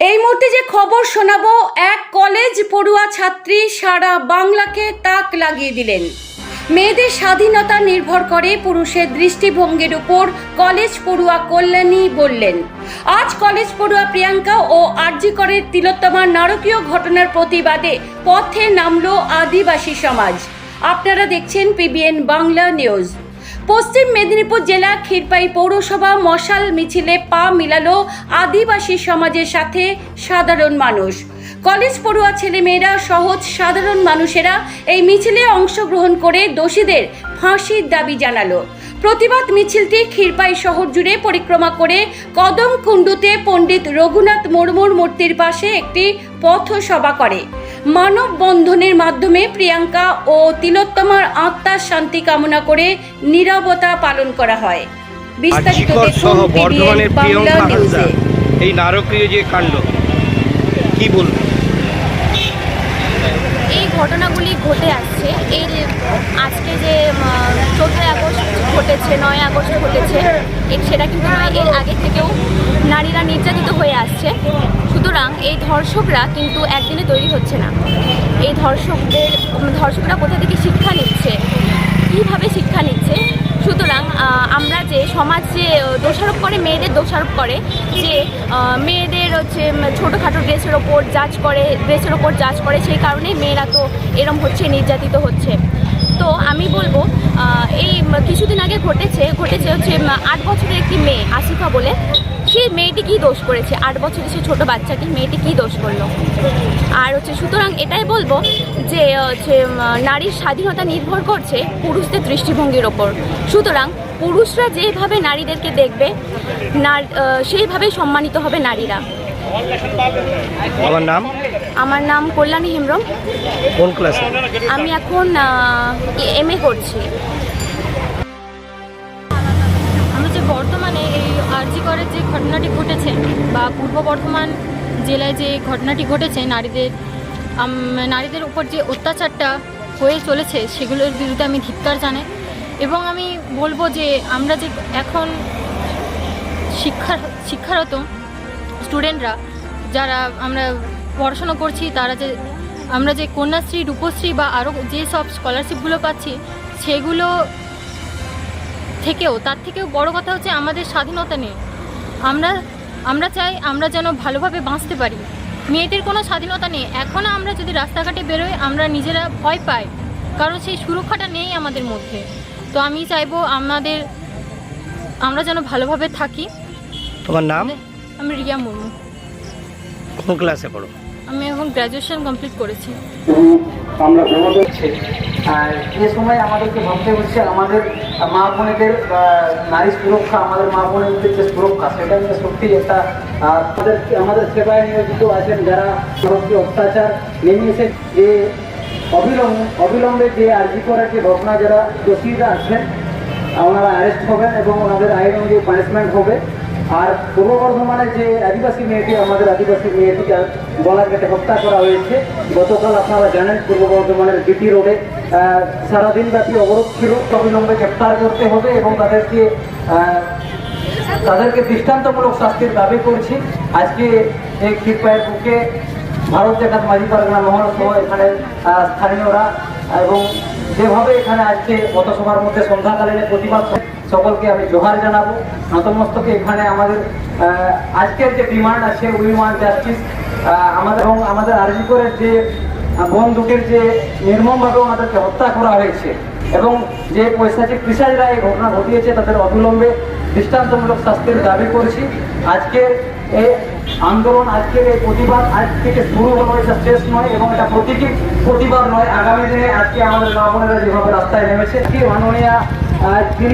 এই মুহূর্তে যে খবর শোনাবো, এক কলেজ পড়ুয়া ছাত্রী সারা বাংলাকে তাক লাগিয়ে দিলেন। মেয়েদের স্বাধীনতা নির্ভর করে পুরুষের দৃষ্টিভঙ্গির উপর কলেজ পড়ুয়া কল্যাণী বললেন। আজ কলেজ পড়ুয়া প্রিয়াঙ্কা ও আরজিকরের তিলোত্তমার নারকীয় ঘটনার প্রতিবাদে পথে নামলো আদিবাসী সমাজ। আপনারা দেখছেন পিবিএন বাংলা নিউজ। পশ্চিম মেদিনীপুর জেলা ক্ষীরপাই পৌরসভা মশাল মিছিলে পা মিলালো আদিবাসী সমাজের সাথে সাধারণ মানুষ। কলেজ পড়ুয়া ছেলেমেয়েরা সহজ সাধারণ মানুষেরা এই মিছিলে অংশগ্রহণ করে দোষীদের ফাঁসির দাবি জানালো। প্রতিবাদ মিছিলটি ক্ষীরপাই শহর জুড়ে পরিক্রমা করে কদম কুণ্ডুতে পণ্ডিত রঘুনাথ মুর্মুর মূর্তির পাশে একটি পথসভা করে। মানববন্ধনের মাধ্যমে প্রিয়াঙ্কা ও তিলোত্তমার আত্মার শান্তি কামনা করে নিরবতা পালন করা হয়। বিস্তারিত দেখুন বর্ধমানের প্রিয়ঙ্কা এই নারকীয় যে কাণ্ড কি বলব? ঘটনাগুলি ঘটে আসছে। এই আজকে যে চোদ্দোই আগস্ট ঘটেছে, নয় আগস্ট ঘটেছে সেটা কিন্তু নয় এর আগে থেকেও নারীরা নির্যাতিত হয়ে আসছে। সুতরাং এই ধর্ষকরা কিন্তু একদিনে তৈরি হচ্ছে না। এই ধর্ষকদের ধর্ষকরা কোথা থেকে শিক্ষা নিচ্ছে? কীভাবে শিক্ষা নিচ্ছে? সুতরাং আমরা যে সমাজ যে দোষারোপ করে, মেয়েদের দোষারোপ করে, যে মেয়েদের হচ্ছে ছোটোখাটো ড্রেসের ওপর জাজ করে, ড্রেসের ওপর জাজ করে, সেই কারণেই মেয়েরা তো এরম হচ্ছে, নির্যাতিত হচ্ছে। তো আমি বলব এই কিছুদিন আগে ঘটেছে ঘটেছে হচ্ছে আট বছরের একটি মেয়ে, আসিফা বলে। কী দোষ করেছে? আট বছরের সে ছোটো বাচ্চাটি মেয়েটি কী দোষ করল? আর হচ্ছে সুতরাং এটাই বলব যে হচ্ছে নারীর স্বাধীনতা নির্ভর করছে পুরুষদের দৃষ্টিভঙ্গির ওপর। সুতরাং পুরুষরা যেভাবে নারীদেরকে দেখবে সেইভাবেই সম্মানিত হবে নারীরা। আমার নাম? আমার নাম কল্যাণী হেমব্রম। কোন ক্লাসে? আমি এখন এম এ করছি। পূর্ব বর্ধমান জেলায় যে ঘটনাটি ঘটেছে, নারীদের নারীদের উপর যে অত্যাচারটা হয়ে চলেছে সেগুলোর বিরুদ্ধে আমি ধিক্কার জানাই এবং আমি বলব যে আমরা যে এখন শিক্ষা শিক্ষারত স্টুডেন্টরা যারা আমরা পড়াশোনা করছি, তারা যে, আমরা যে কন্যাশ্রী, রূপশ্রী বা আরও যেসব স্কলারশিপগুলো পাচ্ছি, সেগুলো থেকেও, তার থেকেও বড় কথা হচ্ছে আমাদের স্বাধীনতা নেই। আমরা আমরা চাই আমরা যেন ভালোভাবে বাঁচতে পারি। মেয়েদের কোনো স্বাধীনতা নেই। এখনও আমরা যদি রাস্তাঘাটে বেরোই আমরা নিজেরা ভয় পাই। কারণ সেই সুরক্ষাটা নেই আমাদের মধ্যে। তো আমি চাইব আমাদের আমরা যেন ভালোভাবে থাকি। তোমার নাম? আমি রিয়া মুর্মু। কোন ক্লাসে পড়ো? আমি এখন গ্র্যাজুয়েশন কমপ্লিট করেছি। আমরা আর এ সময় আমাদেরকে ভাবতে হচ্ছে, আমাদের মা বোনেদের নারী সুরক্ষা, আমাদের মা বোনেদের যে সুরক্ষা সেটা নিয়ে সত্যি একটা আমাদের আমাদের সেবায় নিয়োজিত আছেন যারা সড়ককে অত্যাচার নেমে এসে যে অবিলম্বে অবিলম্বে যে আর্জি করার যে ঘটনা, যারা দোষীরা আছেন, ওনারা অ্যারেস্ট হবেন এবং ওনাদের আইন অনুযায়ী পানিশমেন্ট হবে। আর পূর্ব বর্ধমানে যে আদিবাসী মেয়েটি, আমাদের আদিবাসী মেয়েটিকে গলা কেটে হত্যা করা হয়েছে। গতকাল আপনারা জানেন, পূর্ব বর্ধমানের বিটি রোডে সারাদিন ব্যাপী অবরোধ ছিল অবিলম্বে গ্রেপ্তার করতে হবে এবং তাদেরকে তাদেরকে দৃষ্টান্তমূলক শাস্তির দাবি করছি। আজকে এই ক্ষীরপায়ের বুকে ভারত জাকাত মাঝি পারগানা সহ এখানে স্থানীয়রা এবং যেভাবে এখানে আজকে পথসভার মধ্যে সন্ধ্যাকালীন প্রতিবাদ সকলকে আমি জোহার জানাব। নতমস্তকে এখানে আমাদের আজকের যে ডিমান্ড আছে, উই জাস্টিস আমাদের এবং আমাদের আরজিকরের যে আহ, বোন দুটির যে নির্মমভাবে ওনাদেরকে হত্যা করা হয়েছে এবং যে পৈশাচিক পিসাজরা এই ঘটনা ঘটিয়েছে তাদের অবিলম্বে দৃষ্টান্তমূলক শাস্তির দাবি করছি। আজকের এই আন্দোলন আজকের এই প্রতিবাদ আজ থেকে শুরু হলো এটা শেষ নয় এবং এটা প্রতীকী প্রতিবাদ নয়। আগামী দিনে আজকে আমাদের মা বোনেরা যেভাবে রাস্তায় নেমেছে কি মাননীয় যিনি